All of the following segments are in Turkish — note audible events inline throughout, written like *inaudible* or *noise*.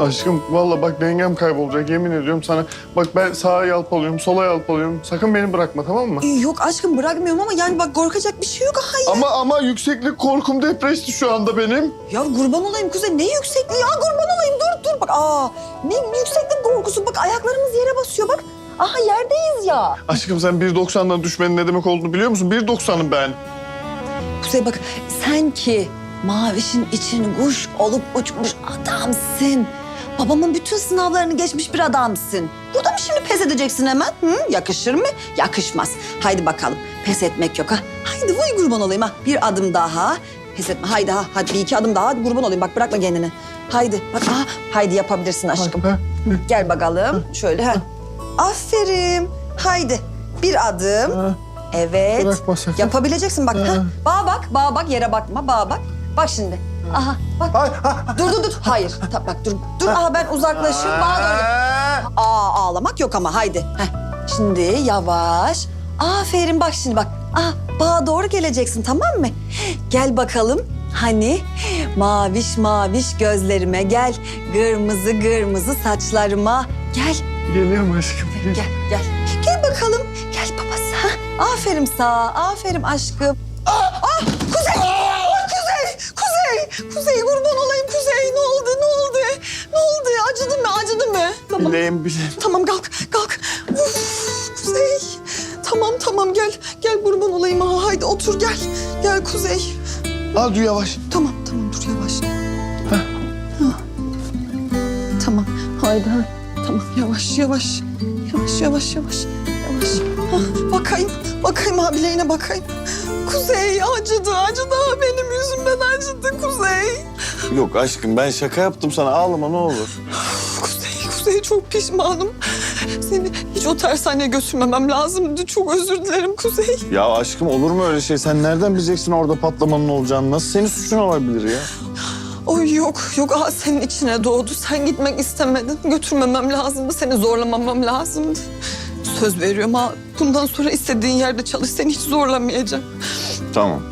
Aşkım vallahi bak dengem kaybolacak yemin ediyorum sana. Bak ben sağa yalpalıyorum, sola yalpalıyorum. Sakın beni bırakma tamam mı? Yok aşkım bırakmıyorum ama yani bak korkacak bir şey yok. Hayır. Ama ama yükseklik korkum depreşti şu anda benim. Ya kurban olayım Kuzey. Ne yüksekliği ya kurban olayım. Dur dur bak. Aa ne yükseklik korkusu. Bak ayaklarımız yere basıyor bak. Aha yerdeyiz ya. Aşkım sen 1.90'dan düşmenin ne demek olduğunu biliyor musun? 1.90'ım ben. Kuzey bak sen ki mavişin için kuş olup uçmuş adamsın. Babamın bütün sınavlarını geçmiş bir adamsın. Burada mı şimdi pes edeceksin hemen? Hı? Yakışır mı? Yakışmaz. Haydi bakalım. Pes etmek yok ha. Haydi vay kurban olayım ha. Bir adım daha. Pes etme. Haydi ha. Hadi bir iki adım daha. Hadi kurban olayım. Bak bırakma kendini. Haydi. Bak ha. Haydi yapabilirsin aşkım. Gel bakalım. Şöyle ha. Aferin. Haydi. Bir adım. Evet. Bırakma sakın. Yapabileceksin bak. Ha. Bağa bak, bağa bak, yere bakma, bağa bak. Bak şimdi. Aha bak. Ay, ha, Dur dur dur. Hayır. Ta, bak dur. Dur aha ben uzaklaşıyorum. Bağa doğru. Aa ağlamak yok ama haydi. Heh. Şimdi yavaş. Aferin bak şimdi bak. Ah bağa doğru geleceksin tamam mı? Gel bakalım. Hani maviş maviş gözlerime gel. Kırmızı kırmızı saçlarıma gel. Geliyorum aşkım. gel. Gel, gel. Gel bakalım. Gel babası. Ha? Aferin sağ, aferin aşkım. Ah, ah, Kuzey! Kuzey! Kuzey! Kuzey kurban olayım Kuzey. Ne oldu, ne oldu? Ne oldu? Acıdı mı, acıdı mı? Tamam, Bileğim bileğim. tamam kalk, kalk. Uf, Kuzey. Tamam, tamam gel. Gel kurban olayım. Ha, haydi otur gel. Gel Kuzey. Al dur yavaş. Tamam, tamam dur yavaş. Ha. Tamam, haydi. Ha. Tamam, yavaş, yavaş. Yavaş, yavaş, yavaş. Yavaş. Ha, bakayım, bakayım abileğine bakayım. Kuzey acıdı, acıdı. Benim yüzümden acıdı Kuzey. Yok aşkım ben şaka yaptım sana ağlama ne olur. Kuzey, Kuzey çok pişmanım. Seni hiç o tersaneye götürmemem lazımdı. Çok özür dilerim Kuzey. Ya aşkım olur mu öyle şey? Sen nereden bileceksin orada patlamanın olacağını? Nasıl senin suçun olabilir ya? Oy yok, yok. Aa, senin içine doğdu. Sen gitmek istemedin. Götürmemem lazımdı. Seni zorlamamam lazımdı. Söz veriyorum ha. Bundan sonra istediğin yerde çalış. Seni hiç zorlamayacağım. Tamam.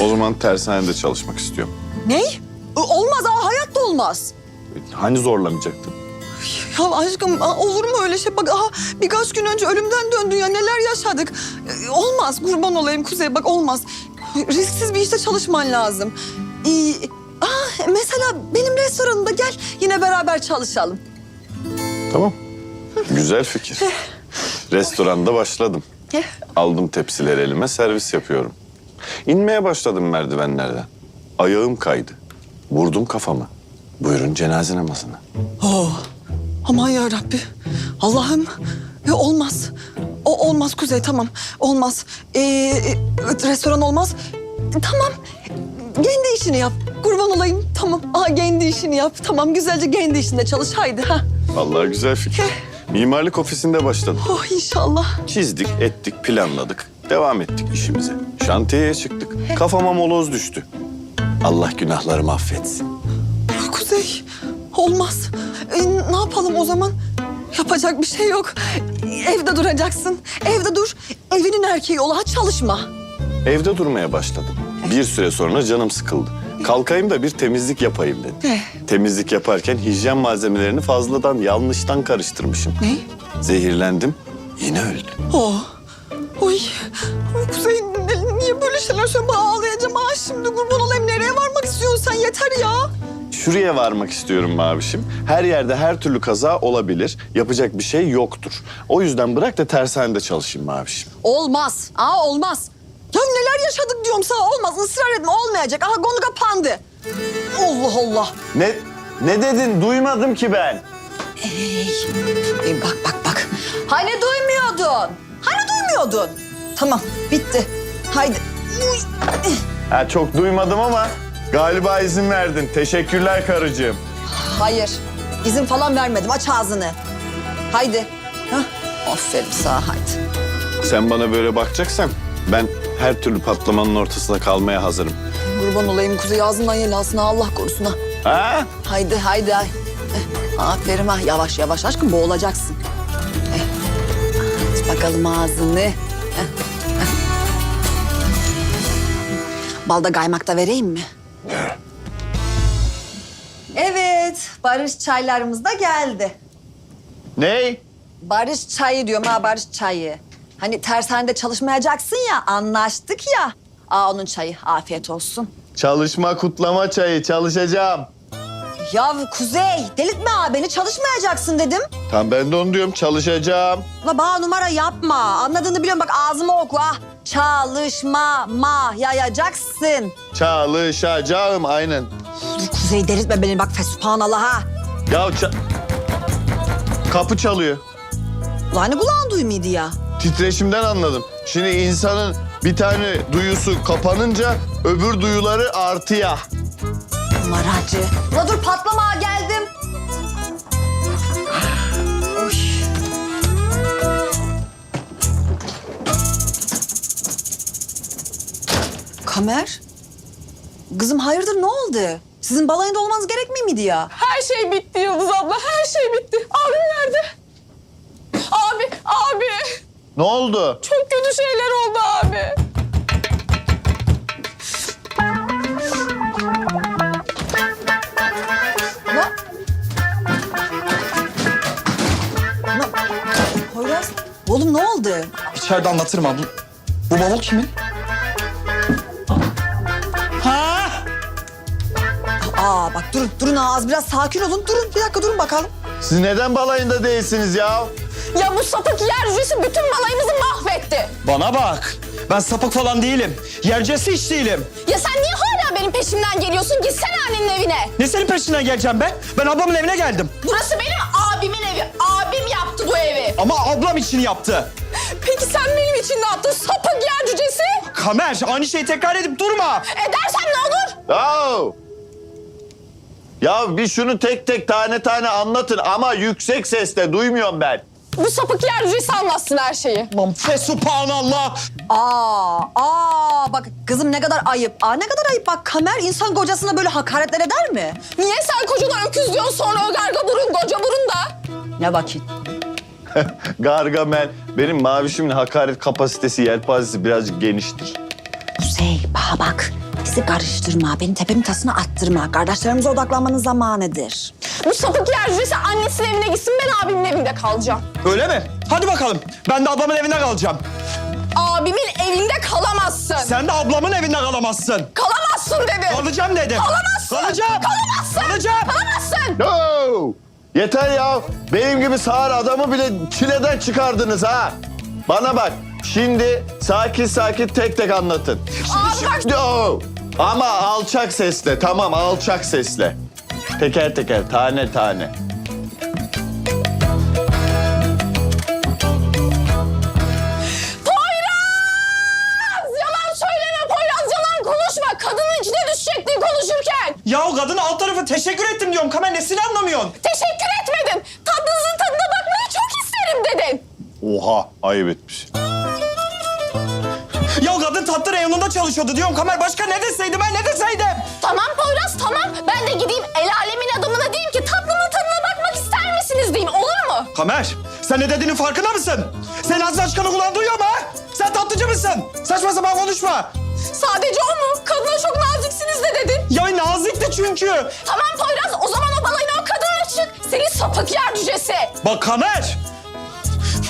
O zaman tersanede çalışmak istiyorum. Ney? Olmaz ha. Hayatta olmaz. Hani zorlamayacaktın? Ya aşkım aa, olur mu öyle şey? Bak aha birkaç gün önce ölümden döndün ya. Neler yaşadık. Ee, Olmaz. Kurban olayım Kuzey. Bak olmaz. Risksiz bir işte çalışman lazım. Ee, ah, mesela benim restoranımda gel. Yine beraber çalışalım. Tamam. Güzel fikir. Restoranda başladım. Eh. Aldım tepsileri elime servis yapıyorum. İnmeye başladım merdivenlerden. Ayağım kaydı. Vurdum kafamı. Buyurun cenaze namazına. Oh, aman ya Rabbi. Allah'ım. Ya olmaz. O olmaz Kuzey tamam. Olmaz. Ee, e, restoran olmaz. Tamam. Kendi işini yap. Kurban olayım. Tamam. Aa, kendi işini yap. Tamam güzelce kendi işinde çalış. Haydi ha. Vallahi güzel fikir. Mimarlık ofisinde başladım. Oh inşallah. Çizdik, ettik, planladık. Devam ettik işimize. Şantiyeye çıktık. Kafama moloz düştü. Allah günahlarımı affetsin. Kuzey olmaz. Ee, ne yapalım o zaman? Yapacak bir şey yok. Evde duracaksın. Evde dur. Evinin erkeği ol. Ha çalışma. Evde durmaya başladım. Bir süre sonra canım sıkıldı. Kalkayım da bir temizlik yapayım dedim. Eh. Temizlik yaparken hijyen malzemelerini fazladan yanlıştan karıştırmışım. Ne? Zehirlendim. Yine öldüm. Oh. Oy. Kuzey böyle şeyler? Ben ağlayacağım ha şimdi kurban olayım. Nereye varmak istiyorsun sen? Yeter ya. Şuraya varmak istiyorum Mavişim. Her yerde her türlü kaza olabilir. Yapacak bir şey yoktur. O yüzden bırak da tersanede çalışayım Mavişim. Olmaz. Aa olmaz. Ya neler yaşadık diyorum sana. Olmaz. Israr etme. Olmayacak. Aha konu kapandı. Allah Allah. Ne ne dedin? Duymadım ki ben. Ey, ey, bak bak bak. Hani duymuyordun? Hani duymuyordun? Tamam bitti. Haydi. Ha, çok duymadım ama galiba izin verdin. Teşekkürler karıcığım. Hayır. izin falan vermedim. Aç ağzını. Haydi. Hah. Aferin sana haydi. Sen bana böyle bakacaksan ben her türlü patlamanın ortasında kalmaya hazırım. Kurban olayım kuzey ağzından yel alsın ha, Allah korusun ha. Ha? Haydi haydi. hay. Eh, aferin ha yavaş yavaş aşkım boğulacaksın. Eh, aç bakalım ağzını. Balda kaymak da vereyim mi? Evet Barış çaylarımız da geldi. Ney? Barış çayı diyorum ha, Barış çayı. Hani tersanede çalışmayacaksın ya, anlaştık ya. Aa onun çayı, afiyet olsun. Çalışma kutlama çayı çalışacağım. Ya Kuzey, delirtme ha beni, çalışmayacaksın dedim. Tam ben de onu diyorum çalışacağım. La bana numara yapma. Anladığını biliyorum bak ağzıma oku ah. Çalışma, ma, yayacaksın. Çalışacağım aynen. Kuzey delirtme beni bak fesubhanallah ha. Ya ça- Kapı çalıyor. Ulan hani kulağın duymuyordu ya. Titreşimden anladım. Şimdi insanın bir tane duyusu kapanınca öbür duyuları artıya. Numaracı. La dur patlama geldim. Kamer. Kızım hayırdır ne oldu? Sizin balayında olmanız gerekmiyor muydu ya? Her şey bitti Yıldız abla. Her şey bitti. Abim nerede? Abi, abi. Ne oldu? Çok kötü şeyler oldu abi. Lan. Lan. Poyraz. Oğlum ne oldu? İçeride anlatırım abi. Bu, bu bavul kimin? Ha? Aa bak durun durun az biraz sakin olun. Durun bir dakika durun bakalım. Siz neden balayında değilsiniz ya? Ya bu sapık yer cücesi bütün balayımızı mahvetti. Bana bak. Ben sapık falan değilim. Yercesi hiç değilim. Ya sen niye hala benim peşimden geliyorsun? Gitsene annenin evine. Ne senin peşinden geleceğim ben? Ben ablamın evine geldim. Burası benim abimin evi. Abim yaptı bu evi. Ama ablam için yaptı. Peki sen benim için ne yaptın sapık yer cücesi? Kamer aynı şeyi tekrar edip durma. Edersen ne olur? Ya! Ya bir şunu tek tek tane tane anlatın ama yüksek sesle duymuyorum ben. Bu sapık yer cücesi anlatsın her şeyi. Lan fesubhanallah. Aa, aa bak kızım ne kadar ayıp. Aa ne kadar ayıp bak Kamer insan kocasına böyle hakaretler eder mi? Niye sen kocana öküz diyorsun sonra ögarga burun, koca burun da? Ne vakit? *laughs* Gargamel. Benim mavişimin hakaret kapasitesi, yelpazesi birazcık geniştir. Kuzey bana bak. Bizi karıştırma, beni tepemin tasına attırma. Kardeşlerimize odaklanmanın zamanıdır. Bu sapık yer cücesi annesinin evine gitsin ben abimin evinde kalacağım. Öyle mi? Hadi bakalım. Ben de ablamın evinde kalacağım. Abimin evinde kalamazsın. Sen de ablamın evinde kalamazsın. Kalamazsın dedim. Kalacağım dedim. Kalamazsın. Kalacağım. Kalamazsın. Kalacağım. Kalamazsın. No! Yeter ya. Benim gibi sağır adamı bile çileden çıkardınız ha. Bana bak. Şimdi sakin sakin tek tek anlatın. Bak. No! Ama alçak sesle. Tamam alçak sesle. Teker teker, tane tane. Ya o kadın alt tarafı teşekkür ettim diyorum. Kamer nesini anlamıyorsun? Teşekkür etmedin. Tadınızın tadına bakmayı çok isterim dedin. Oha, ayıp etmiş. Ya o kadın tatlı reyonunda çalışıyordu diyorum. Kamer başka ne deseydi ben ne deseydim? Tamam Poyraz tamam. Ben de gideyim el alemin adamına diyeyim ki tatlının tadına bakmak ister misiniz diyeyim. Olur mu? Kamer sen ne dediğinin farkında mısın? Senin ağzından çıkanı kulağın duyuyor mu ha? Sen tatlıcı mısın? Saçma sapan konuşma. Sadece o mu? Kadına çok naziksiniz de dedin. Ya nazikti çünkü. Tamam Poyraz o zaman o balayına o kadınla çık. Seni sapık yer cücesi. Bak Kamer.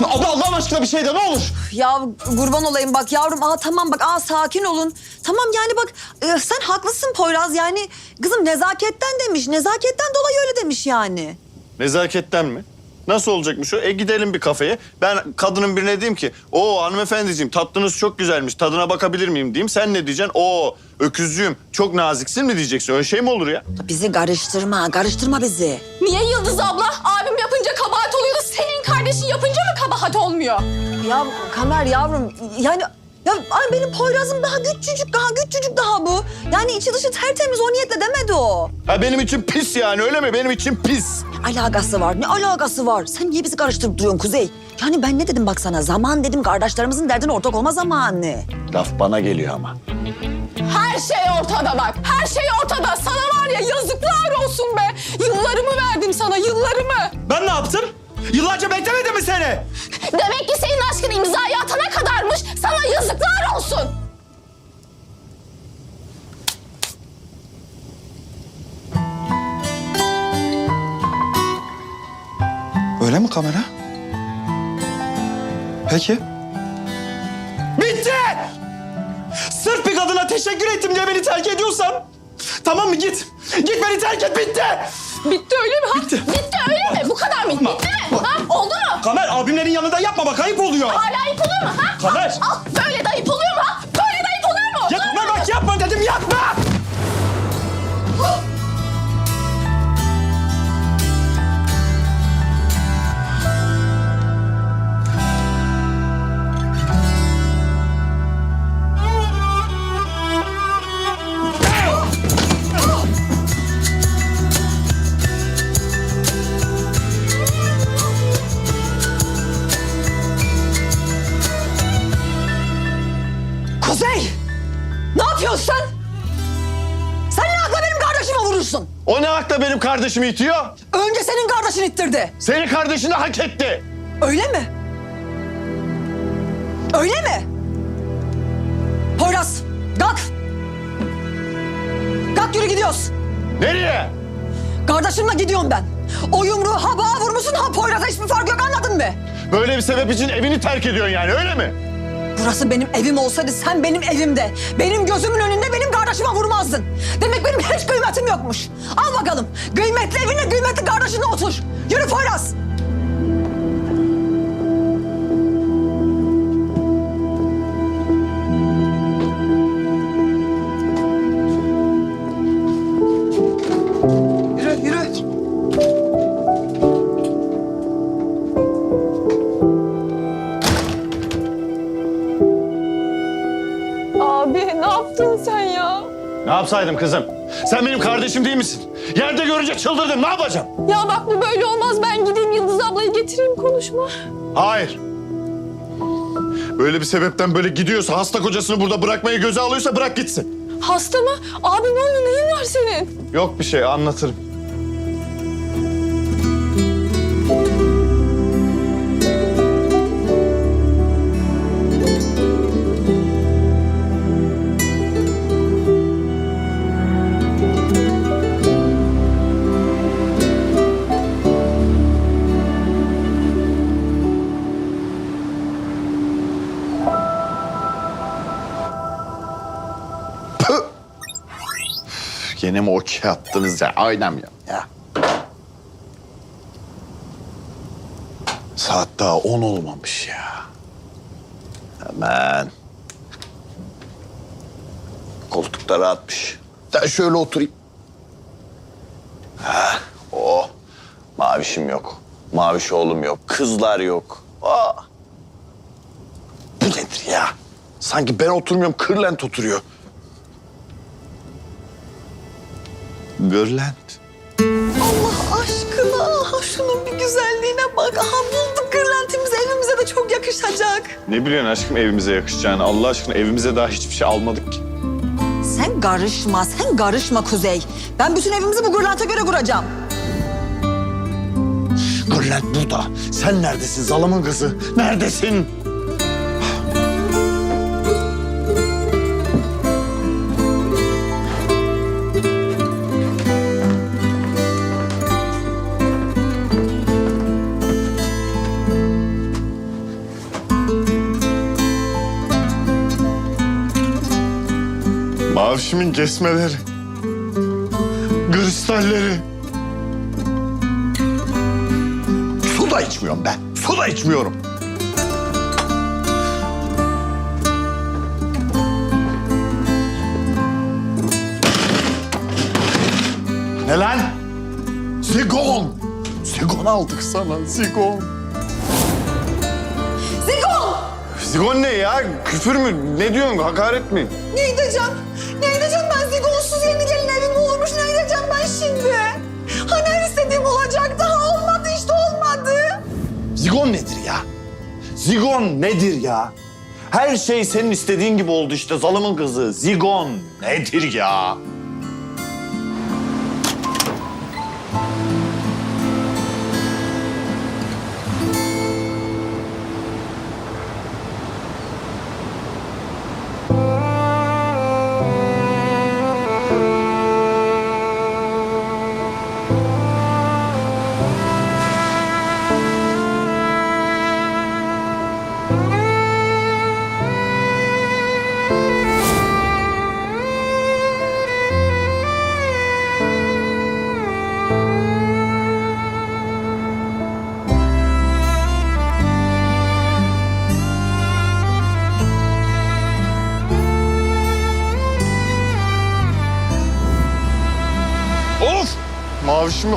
Abla Allah'ın aşkına bir şey de ne olur. Ya kurban olayım bak yavrum. Aa tamam bak aa sakin olun. Tamam yani bak e, sen haklısın Poyraz yani. Kızım nezaketten demiş. Nezaketten dolayı öyle demiş yani. Nezaketten mi? Nasıl olacakmış o? E gidelim bir kafeye. Ben kadının birine diyeyim ki, o hanımefendiciğim tatlınız çok güzelmiş, tadına bakabilir miyim diyeyim. Sen ne diyeceksin? O öküzcüğüm, çok naziksin mi diyeceksin? Öyle şey mi olur ya? Bizi karıştırma, karıştırma bizi. Niye Yıldız abla? Abim yapınca kabahat oluyor da senin kardeşin yapınca mı kabahat olmuyor? Ya Kamer yavrum yani ya ay benim Poyraz'ım daha küçücük daha küçücük daha bu. Yani içi dışı tertemiz o niyetle demedi o. Ha benim için pis yani öyle mi? Benim için pis. Alakası var ne alakası var? Sen niye bizi karıştırıp duruyorsun Kuzey? Yani ben ne dedim bak sana zaman dedim kardeşlerimizin derdine ortak olma zamanı. Laf bana geliyor ama. Her şey ortada bak. Her şey ortada. Sana var ya yazıklar olsun be. Yıllarımı verdim sana yıllarımı. Ben ne yaptım? Yıllarca beklemedim mi seni? Demek ki senin aşkın imzayı atana kadarmış. Sana yazıklar olsun. Öyle mi kamera? Peki. Bitti! Sırf bir kadına teşekkür ettim diye beni terk ediyorsan... Tamam mı git. Git beni terk et bitti. Bitti öyle mi? Ha? Bitti. Bitti öyle mi? Bu kadar mı? Bitti mi? Ha? Oldu mu? Kamer abimlerin yanında yapma bak ayıp oluyor. Hala ayıp oluyor mu? Ha? Kamer. Al, böyle de ayıp oluyor mu? Ha? Böyle de ayıp oluyor mu? Ya Kamer bak yapma dedim yapma. Kardeşimi itiyor? Önce senin kardeşin ittirdi. Senin kardeşin de hak etti. Öyle mi? Öyle mi? Poyraz, kalk. Kalk yürü gidiyoruz. Nereye? Kardeşimle gidiyorum ben. O yumruğu ha bağa vurmuşsun ha Poyraz'a hiçbir fark yok anladın mı? Böyle bir sebep için evini terk ediyorsun yani öyle mi? Burası benim evim olsaydı sen benim evimde, benim gözümün önünde benim kardeşime vurmazdın. Demek benim hiç kıymetim yokmuş. Al bakalım kıymetli evine kıymetli kardeşine otur. Yürü Poyraz. Ne yapsaydım kızım? Sen benim kardeşim değil misin? Yerde görünce çıldırdım ne yapacağım? Ya bak bu böyle olmaz. Ben gideyim Yıldız ablayı getireyim konuşma. Hayır. Böyle bir sebepten böyle gidiyorsa hasta kocasını burada bırakmayı göze alıyorsa bırak gitsin. Hasta mı? Abi ne oldu? Neyin var senin? Yok bir şey anlatırım. Gene mi okey attınız ya? Aynen ya. ya. Saat daha on olmamış ya. Hemen. Koltukta rahatmış. Ben şöyle oturayım. Ha, oh. Mavişim yok. Maviş oğlum yok. Kızlar yok. Aa. Bu nedir ya? Sanki ben oturmuyorum, kırlent oturuyor. Görlent. Allah aşkına şunun bir güzelliğine bak. Aha bulduk kırlentimiz evimize de çok yakışacak. Ne biliyorsun aşkım evimize yakışacağını? Allah aşkına evimize daha hiçbir şey almadık ki. Sen karışma, sen karışma Kuzey. Ben bütün evimizi bu kırlente göre kuracağım. Görlent burada. Sen neredesin zalamın kızı? Neredesin? Mavişimin kesmeleri. Kristalleri. Su da içmiyorum ben. Su da içmiyorum. Ne lan? Zigon. Zigon aldık sana. Zigon. Zigon! Zigon ne ya? Küfür mü? Ne diyorsun? Hakaret mi? Ne edeceğim? Ne edeceğim ben Zigonsuz yeni gelin evim olmuş. Ne edeceğim ben şimdi? Hani her istediğim olacaktı. Ha olmadı işte olmadı. Zigon nedir ya? Zigon nedir ya? Her şey senin istediğin gibi oldu işte zalımın kızı. Zigon nedir ya?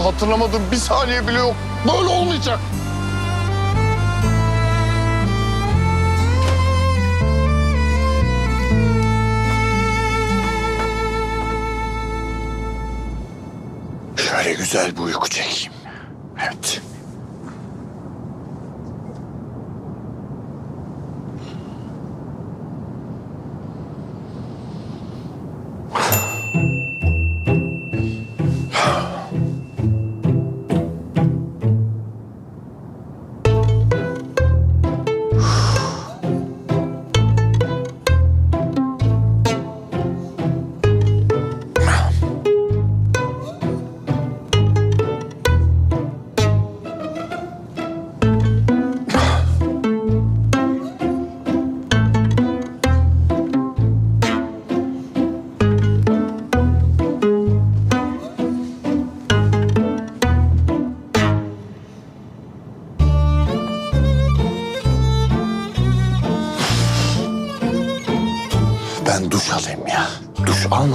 Hatırlamadığım bir saniye bile yok. Böyle olmayacak. Şöyle güzel bir uyku çekeyim. Evet.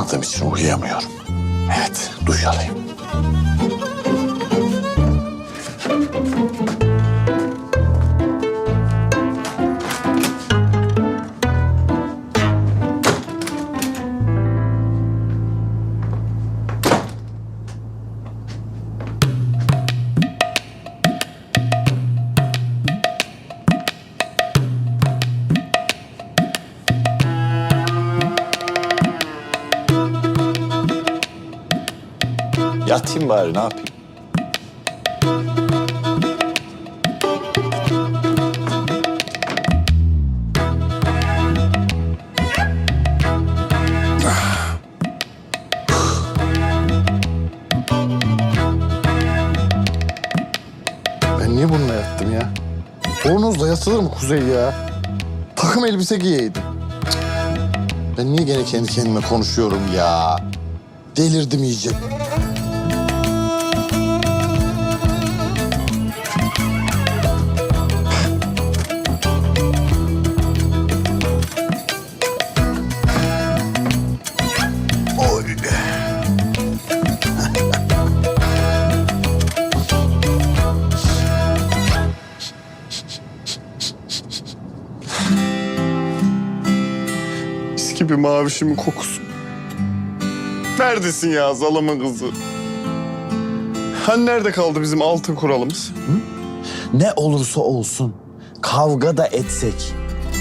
Duş almadığım için uyuyamıyorum. Evet, duş alayım. Yatayım bari ne yapayım? Ben niye bununla yattım ya? Bornozla yatılır mı Kuzey ya? Takım elbise giyeydim. Ben niye gene kendi kendime konuşuyorum ya? Delirdim iyice. Mavişimin kokusu. Neredesin ya zalımın kızı? Hani nerede kaldı bizim altın kuralımız? Ne olursa olsun kavga da etsek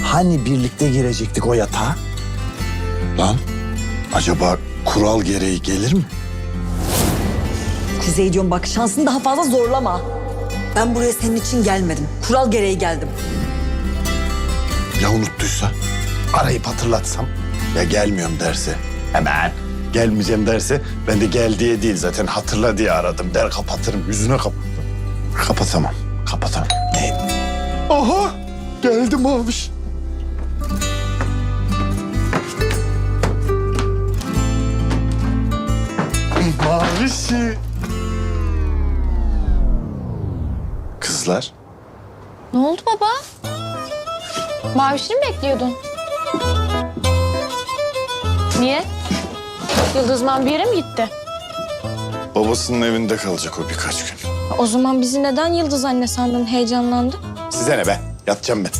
hani birlikte girecektik o yatağa? Lan acaba kural gereği gelir mi? Kuzey diyorum bak şansını daha fazla zorlama. Ben buraya senin için gelmedim. Kural gereği geldim. Ya unuttuysa? Arayıp hatırlatsam. Ya gelmiyorum derse? Hemen. Gelmeyeceğim derse ben de gel diye değil zaten hatırla diye aradım der kapatırım yüzüne kapatırım. Kapatamam. Kapatamam. Ne? Aha geldi maviş. Mavişi. Kızlar Ne oldu baba? Mavişini mi bekliyordun? Niye? Yıldızman bir yere mi gitti? babasının evinde kalacak o birkaç gün. O zaman bizi neden Yıldız anne sandın heyecanlandı? Size ne be? Yatacağım ben.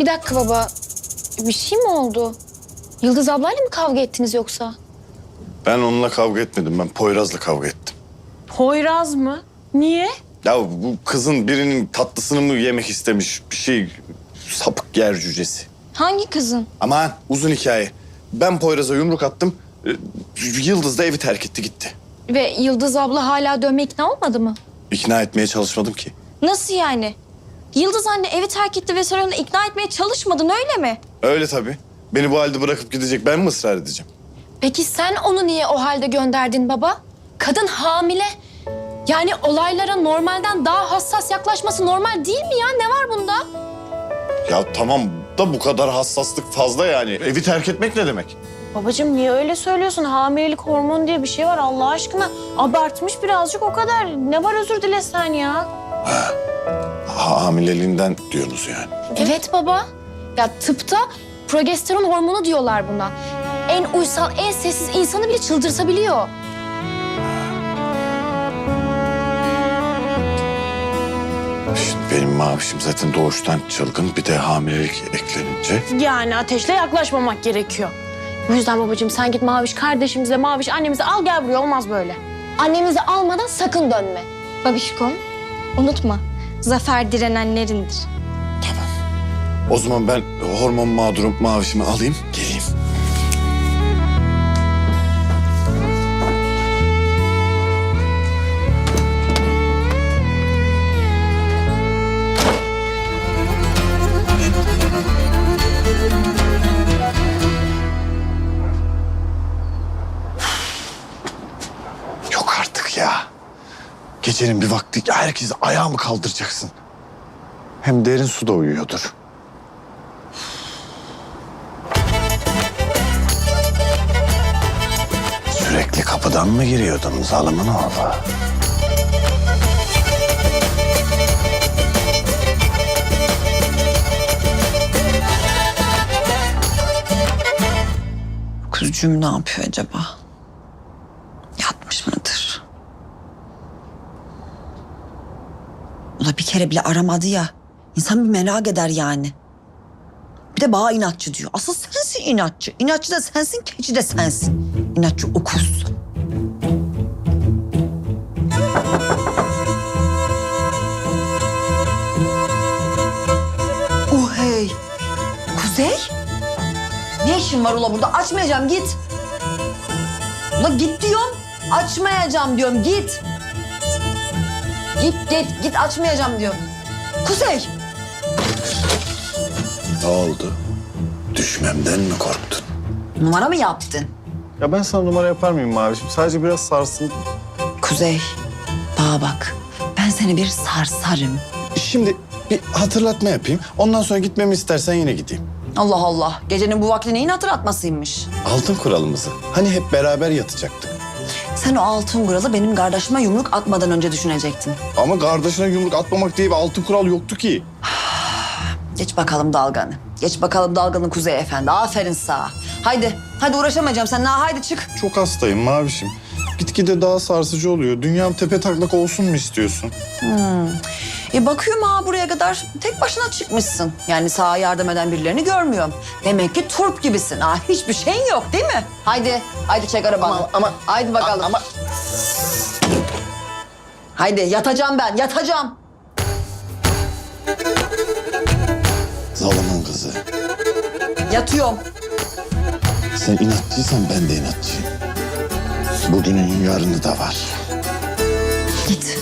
Bir dakika baba. Bir şey mi oldu? Yıldız ablayla mı kavga ettiniz yoksa? Ben onunla kavga etmedim. Ben Poyraz'la kavga ettim. Poyraz mı? Niye? Ya bu kızın birinin tatlısını mı yemek istemiş bir şey sapık yer cücesi. Hangi kızın? Aman uzun hikaye. Ben Poyraz'a yumruk attım. Ee, Yıldız da evi terk etti gitti. Ve Yıldız abla hala dönme ikna olmadı mı? İkna etmeye çalışmadım ki. Nasıl yani? Yıldız anne evi terk etti ve sen onu ikna etmeye çalışmadın öyle mi? Öyle tabii. Beni bu halde bırakıp gidecek ben mi ısrar edeceğim? Peki sen onu niye o halde gönderdin baba? Kadın hamile. Yani olaylara normalden daha hassas yaklaşması normal değil mi ya? Ne var bunda? Ya tamam da bu kadar hassaslık fazla yani. Evi terk etmek ne demek? Babacığım niye öyle söylüyorsun? Hamilelik hormonu diye bir şey var Allah aşkına. Abartmış birazcık o kadar. Ne var özür dilesen ya. Ha, hamileliğinden diyorsunuz yani. Evet baba. Ya tıpta progesteron hormonu diyorlar buna. En uysal, en sessiz insanı bile çıldırtabiliyor. Benim mavişim zaten doğuştan çılgın. Bir de hamilelik eklenince. Yani ateşle yaklaşmamak gerekiyor. Bu yüzden babacığım sen git Maviş kardeşimizle Maviş annemizi al gel buraya olmaz böyle. Annemizi almadan sakın dönme. Babişkom, unutma. Zafer direnenlerindir. O zaman ben hormon mağdurum mavişimi alayım geleyim. Gecenin bir vakti herkes ayağı mı kaldıracaksın? Hem derin suda uyuyordur. Sürekli kapıdan mı giriyordun zalımın oğlu? Kuzucuğum ne yapıyor acaba? Yatmış mıdır? Ula bir kere bile aramadı ya. İnsan bir merak eder yani. Bir de bana inatçı diyor. Asıl sensin inatçı. İnatçı da sensin, keçi de sensin. İnatçı okuz. Uh hey. Kuzey? Ne işin var ula burada? Açmayacağım git. Ula git diyorum. Açmayacağım diyorum git. Git git git açmayacağım diyorum. Kuzey. Ne oldu? Düşmemden mi korktun? Numara mı yaptın? Ya ben sana numara yapar mıyım Mavişim? Sadece biraz sarsın. Kuzey. Bana bak. Ben seni bir sarsarım. Şimdi bir hatırlatma yapayım. Ondan sonra gitmemi istersen yine gideyim. Allah Allah. Gecenin bu vakti neyin hatırlatmasıymış? Altın kuralımızı. Hani hep beraber yatacaktık. Sen o altın kuralı benim kardeşime yumruk atmadan önce düşünecektin. Ama kardeşine yumruk atmamak diye bir altın kural yoktu ki. *sighs* Geç bakalım dalganı. Geç bakalım dalganı Kuzey Efendi. Aferin sağa. Haydi. Haydi uğraşamayacağım seninle. Haydi çık. Çok hastayım mavişim. Gitgide daha sarsıcı oluyor. Dünyam tepe taklak olsun mu istiyorsun? E bakıyorum ha buraya kadar tek başına çıkmışsın. Yani sağa yardım eden birilerini görmüyorum. Demek ki turp gibisin. Ha, hiçbir şeyin yok değil mi? Haydi, haydi çek arabanı. Ama- ama- haydi bakalım. Ama Haydi yatacağım ben, yatacağım. zalımın kızı. Yatıyorum. Sen inatçıysan ben de inatçıyım. Bugünün yarını da var. Git.